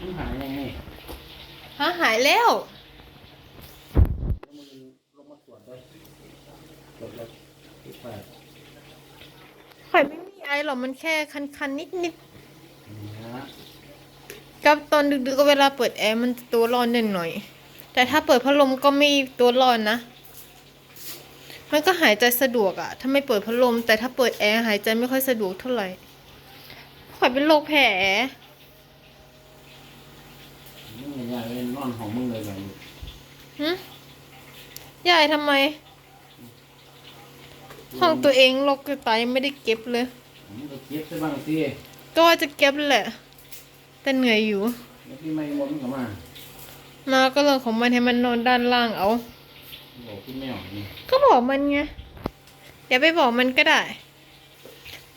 มันหายยังไงฮะหายแล้วแล้วมึงลงมาตรวจด้วยตรวจแล้วที่แปดข่อยไม่มีไอหรอกมันแค่คันๆนิดนี่ฮะๆกับตอนดึกๆก็เวลาเปิดแอร์มันจะตัวร้อนหน่อยๆแต่ถ้าเปิดพัดลมก็ไม่ตัวร้อนนะ มันก็หายใจสะดวกอะถ้าไม่เปิดพัดลม แต่ถ้าเปิดแอร์หายใจไม่ค่อยสะดวกเท่าไหร่ข่อยเป็นโรคแผลมึงอย่าเล่นนอนของมึงเลยแบบนี้หึยายทำไม ห้องตัวเองโรคกระต่ายยังไม่ได้เก็บเลย มึงก็เก็บซะบ้างสิก็ว่าจะเก็บแหละ แต่เหนื่อยอยู่ แล้วพี่ไม่วนก็มา มาก็เรื่องของมันให้มันนอนด้านล่างเอา บอกพี่แมวนี่ก็บอกมันไงอย่าไปบอกมันก็ได้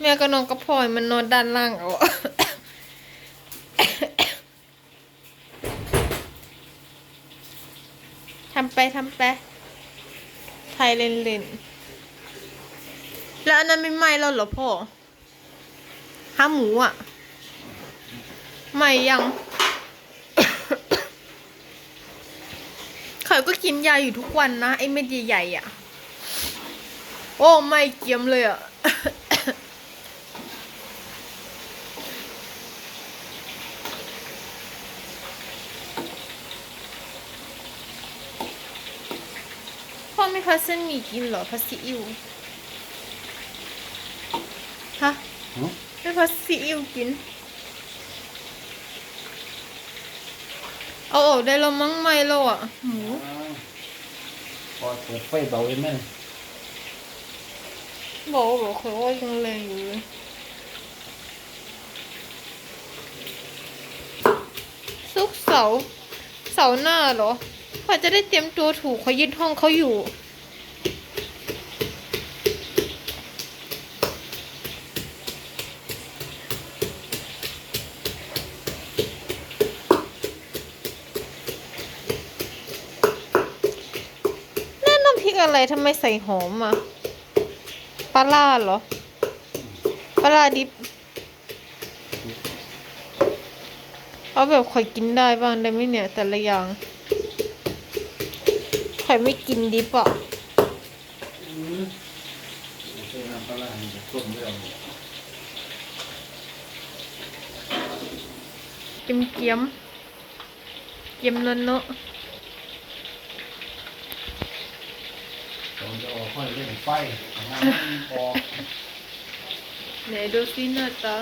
แม่ก็นอนกับพ่อยมันนอนด้านล่างเอาทำไปทำไปไทยเล่นเล่นแล้วอันนั้นไม่ไหม้แล้วเหรอพ่อห้าหมูอะไหม้ยัง เขาก็กินยาอยู่ทุกวันนะ ไอ้เม็ดใหญ่ๆอะ โอ้ไม่เกียมเลยอะ พ่อไม่พัสเส้นหมี่กินเหรอพัสซีอิ๊วฮะฮะ ไม่พัสซีอิ๊วกิน เอาออกได้แล้วมั้งไม่แล้วอะหมูพอเปิดไฟเบาเองไหมบอกว่าบอกเคยว่ายังแรงอยู่เลยซุกร์เสาร์เสาร์หน้าเหรอพอจะได้เตรียมตัวถูกเขายึดห้องเขาอยู่ นั่นน้ำพริก อะไรทำไมใส่หอมอะปลาล่าเหรอปลาล่าดิบเอาแบบข่อยกินได้บ้างได้ไหมเนี่ย แต่ละอย่างข่อยไม่กินดิบอะอืมโอเคน้ำปลาร้านี่จะต้มแล้วเกียมเกียมเกียมนนเนอะ เราจะเอาค่อยเล่นไฟเอาน้ำออก ไหนดูซิหน้าตา